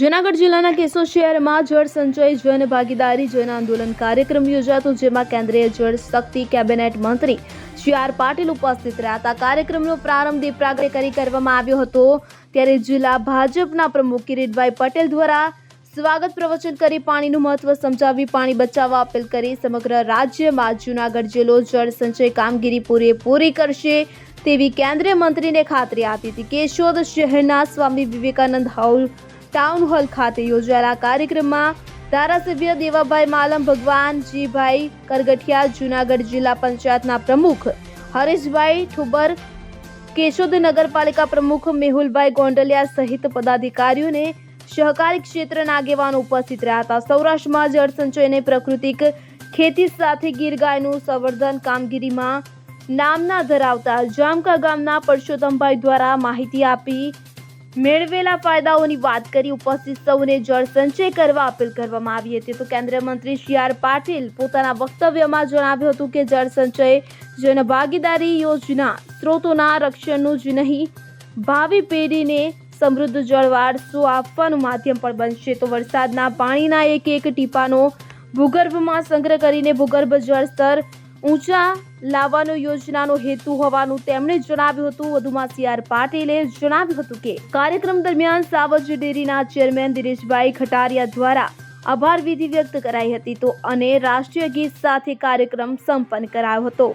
જૂનાગઢ જિલ્લાના કેસો શહેરમાં જળ સંચય, જન ભાગીદારી, જન આંદોલન કાર્યક્રમ યોજાતો, જેમાં કેન્દ્રીય જળ શક્તિ કેબિનેટ મંત્રી શ્રી આર પાટીલ ઉપસ્થિત રહ્યા હતા. કાર્યક્રમનો પ્રારંભ દીપ કરી કરવામાં આવ્યો હતો. ત્યારે જિલ્લા ભાજપના પ્રમુખ કિરીટભાઈ પટેલ દ્વારા સ્વાગત પ્રવચન કરી, પાણીનું મહત્વ સમજાવી, પાણી બચાવવા અપીલ કરી, સમગ્ર રાજ્યમાં જૂનાગઢ જિલ્લો જળ સંચય કામગીરી પૂરેપૂરી કરશે તેવી કેન્દ્રીય મંત્રીને ખાતરી આપી હતી. કેશોદ શહેરના Swami Vivekananda hall town hall ખાતે યોજાયેલા કાર્યક્રમમાં ધારાસભ્ય દેવાભાઈ માલમ ભગવાનજીભાઈ કરગઠિયા, જુનાગઢ જિલ્લા પંચાયતના પ્રમુખ હરીશભાઈ ઠુબર, કેશોદ નગરપાલિકા પ્રમુખ મેહુલભાઈ ગોંડલિયા સહિત પદાધિકારીઓને સહકારી ક્ષેત્રના આગેવાનો ઉપસ્થિત રહ્યા હતા. સૌરાષ્ટ્રમાં જળ સંચયને પ્રાકૃતિક ખેતી સાથે ગીર ગાયનું સંવર્ધન કામગીરીમાં નામના ધરાવતા જામકા ગામના પરસોત્તમભાઈ દ્વારા માહિતી આપી મેળવેલા ફાયદાઓની વાત કરી ઉપસ્થિત સૌને જળ સંચય કરવા અપીલ કરવામાં આવી હતી. તો કેન્દ્રીય મંત્રી સી આર પાટીલ પોતાના વક્તવ્યમાં જણાવ્યું હતું કે જળ સંચય જન ભાગીદારી યોજના સ્ત્રોતોના રક્ષણનું જ નહીં, ભાવિ પેઢીને સમૃદ્ધ જળ વારસો આપવાનું માધ્યમ પણ બનશે. તો વરસાદના પાણીના એક એક ટીપાનો ભૂગર્ભમાં સંગ્રહ કરીને ભૂગર્ભ જળ સ્તર ઊંચા લાવવાનો યોજનાનો હેતુ હોવાનું તેમણે જણાવ્યું હતું. વધુમાં સી આર પાટીલે જણાવ્યું હતું કે કાર્યક્રમ દરમિયાન સાવજ ડેરીના ચેરમેન દિનેશભાઈ ખટારિયા દ્વારા આભાર વિધિ વ્યક્ત કરાઈ હતી તો અને રાષ્ટ્રીય ગીત સાથે કાર્યક્રમ સંપન્ન કરાયો હતો.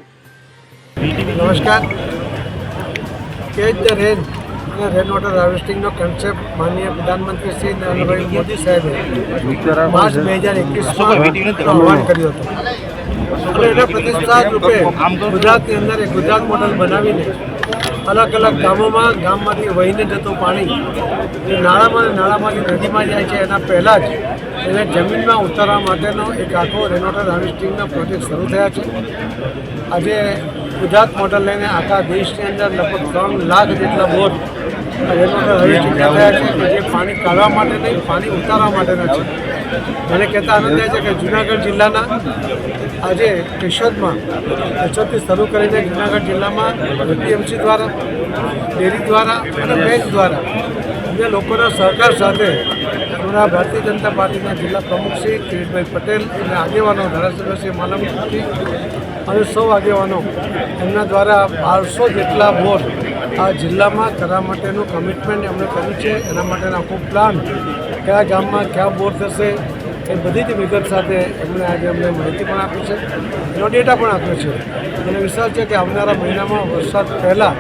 નમસ્કાર. કેચ ધ રેન અને રેન વોટર હાર્વેસ્ટિંગનો કન્સેપ્ટ માનનીય પ્રધાનમંત્રી શ્રી નરેન્દ્રભાઈ મોદી સાહેબે માર્ચ બે હજાર એકવીસમાં આહ્વાન કર્યું હતું. અને એના રૂપે ગુજરાતની અંદર એક ગુજરાત મોડલ બનાવીને અલગ અલગ ગામોમાં ગામમાંથી વહીને જતું પાણી એ નાળામાં નાળામાંથી નદીમાં જાય છે, એના પહેલાં જ એને જમીનમાં ઉતારવા માટેનો એક આખો રેનોટર હાર્વેસ્ટિંગનો પ્રોજેક્ટ શરૂ થયા છે. આજે ગુજરાત મોડલ લઈને આખા દેશની અંદર લગભગ ત્રણ લાખ જેટલા બોર રેનોટર હાર્વેસ્ટિંગ થયા છે જે પાણી કાઢવા માટે નહીં, પાણી ઉતારવા માટેના છે. મને કહેતા આનંદ થાય છે કે જુનાગઢ જિલ્લાના આજે કેશોદમાં કેશોદથી શરૂ કરીને જુનાગઢ જિલ્લામાં યુપીએમસી દ્વારા, ડેરી દ્વારા અને બેંક દ્વારા અન્ય લોકોના સહકાર સાથે અમારા ભારતીય જનતા પાર્ટીના જિલ્લા પ્રમુખ શ્રી કિરીટભાઈ પટેલ અને આગેવાનો ધારાસભ્ય શ્રી માલમજી અને સૌ આગેવાનો એમના દ્વારા બારસો જેટલા બોર આ જિલ્લામાં કરવા માટેનું કમિટમેન્ટ એમણે કર્યું છે. એના માટેનો આખો પ્લાન કયા ગામમાં ક્યાં બોર થશે એ બધી જ વિગત સાથે એમણે આજે અમને માહિતી પણ આપી છે. એનો ડેટા પણ આપ્યો છે. મને વિશ્વાસ છે કે આવનારા મહિનામાં વરસાદ પહેલાં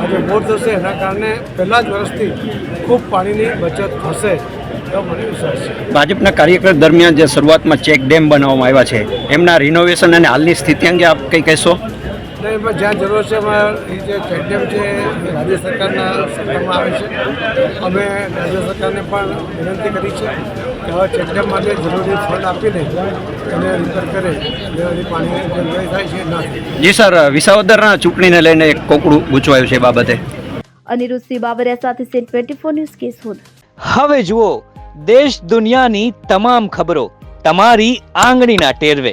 આજે બોર થશે, એના કારણે પહેલાં જ વર્ષથી ખૂબ પાણીની બચત થશે એવો મને વિશ્વાસ છે. ભાજપના કાર્યક્રમ દરમિયાન જે શરૂઆતમાં ચેક ડેમ બનાવવામાં આવ્યા છે, એમના રિનોવેશન અને હાલની સ્થિતિ અંગે આપ કંઈ કહેશો? ને એમાં જ્યાં જરૂર છે એમાં એ જે સ્ટેડિયમ છે એ રાજ્ય સરકારના સત્તામાં આવે છે. અમે રાજ્ય સરકારને પણ વિનંતી કરી છે કે હવે સ્ટેડિયમ માટે જરૂરી ફંડ આપીને એને રિપેર કરે જે વ્યય થાય છે ના જી સર વિસાવદરના ચૂંટણીને લઈને એક કોકડું ગૂંચવાયું છે એ બાબતે. અનિરુદ્ધ બાબરિયા સાથે CN twenty four news Keshod હવે જુઓ દેશ દુનિયાની તમામ ખબરો તમારી આંગળીના ટેરવે.